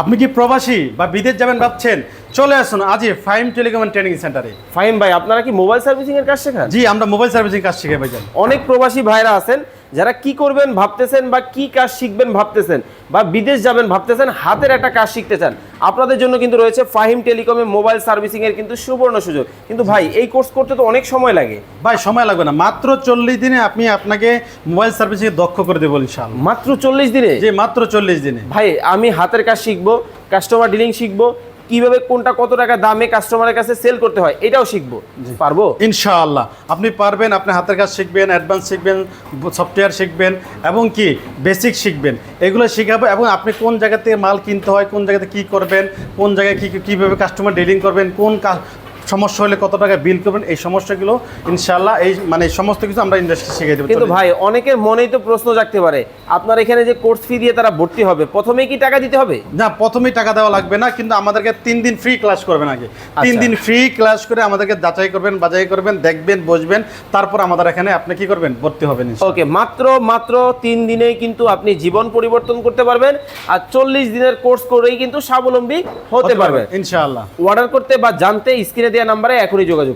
আপনি কি প্রবাসী বা বিদেশ যাবেন ভাবছেন? চলে আসুন আজই ফাইম টেলিকম ট্রেনিং সেন্টারে। ফাইম ভাই আপনারা কি মোবাইল সার্ভিসিং এর কাজ শেখান? জি আমরা মোবাইল সার্ভিসিং কাজ শিখে ভাইজান। অনেক প্রবাসী ভাইরা আছেন যারা কি করবেন ভাবতেছেন বা কি কাজ শিখবেন ভাবতেছেন বা বিদেশ যাবেন ভাবতেছেন হাতের একটা কাজ শিখতে চান। আপনাদের জন্য কিন্তু রয়েছে ফাহিম টেলিকমে মোবাইল সার্ভিসিং এর কিন্তু সুবর্ণ সুযোগ। কিন্তু ভাই এই কোর্স করতে তো অনেক সময় লাগে। ভাই সময় লাগবে না। মাত্র চল্লিশ দিনে আপনি আপনাকে মোবাইল সার্ভিসিং দক্ষ করে দেবো ইনশাআল্লাহ। মাত্র চল্লিশ দিনে? যে মাত্র চল্লিশ দিনে। ভাই আমি হাতের কাজ শিখব কাস্টমার ডিলিং শিখব কীভাবে কোনটা কত টাকা দামে কাস্টমারের কাছে সেল করতে হয় এটাও শিখব। পারব? ইনশাআল্লাহ। আপনি পারবেন আপনি হাতের কাজ শিখবেন অ্যাডভান্স শিখবেন সফটওয়্যার শিখবেন এবং কি বেসিক শিখবেন। এগুলো শিখাবো এবং আপনি কোন জায়গাতে মাল কিনতে হয় কোন জায়গাতে কি করবেন কোন জায়গায় কী কীভাবে কাস্টমার ডিলিং করবেন কোন সমস্যা হলে কত টাকা বিল করবেন? এই সমস্যাগুলো ইনশাল্লাহ এই মানে সমস্ত কিছু আমরা ইন্ডাস্ট্রি শিখিয়ে দেবো। কিন্তু ভাই অনেকের মনেই তো প্রশ্ন জাগতে পারে। আপনার এখানে যে কোর্স ফি দিয়ে তারা ভর্তি হবে প্রথমে কি টাকা দিতে হবে? না প্রথমেই টাকা দেওয়া লাগবে না কিন্তু আমাদেরকে তিন দিন ফ্রি ক্লাস করবেন আগে। তিন আচ্ছা। দিন ফ্রি ক্লাস করে আমাদেরকে যাচাই করবেন বাজাই করবেন দেখবেন বসবেন। তারপর আমাদের এখানে আপনি কি করবেন? ভর্তি হবেন। ওকে মাত্র মাত্র তিন দিনেই কিন্তু আপনি জীবন পরিবর্তন করতে পারবেন আর চল্লিশ দিনের কোর্স করেই কিন্তু স্বাবলম্বী হতে পারবেন ইনশাআল্লাহ। অর্ডার করতে বা জানতে স্ক্রিনে দেওয়া নাম্বারে এখনই যোগাযোগ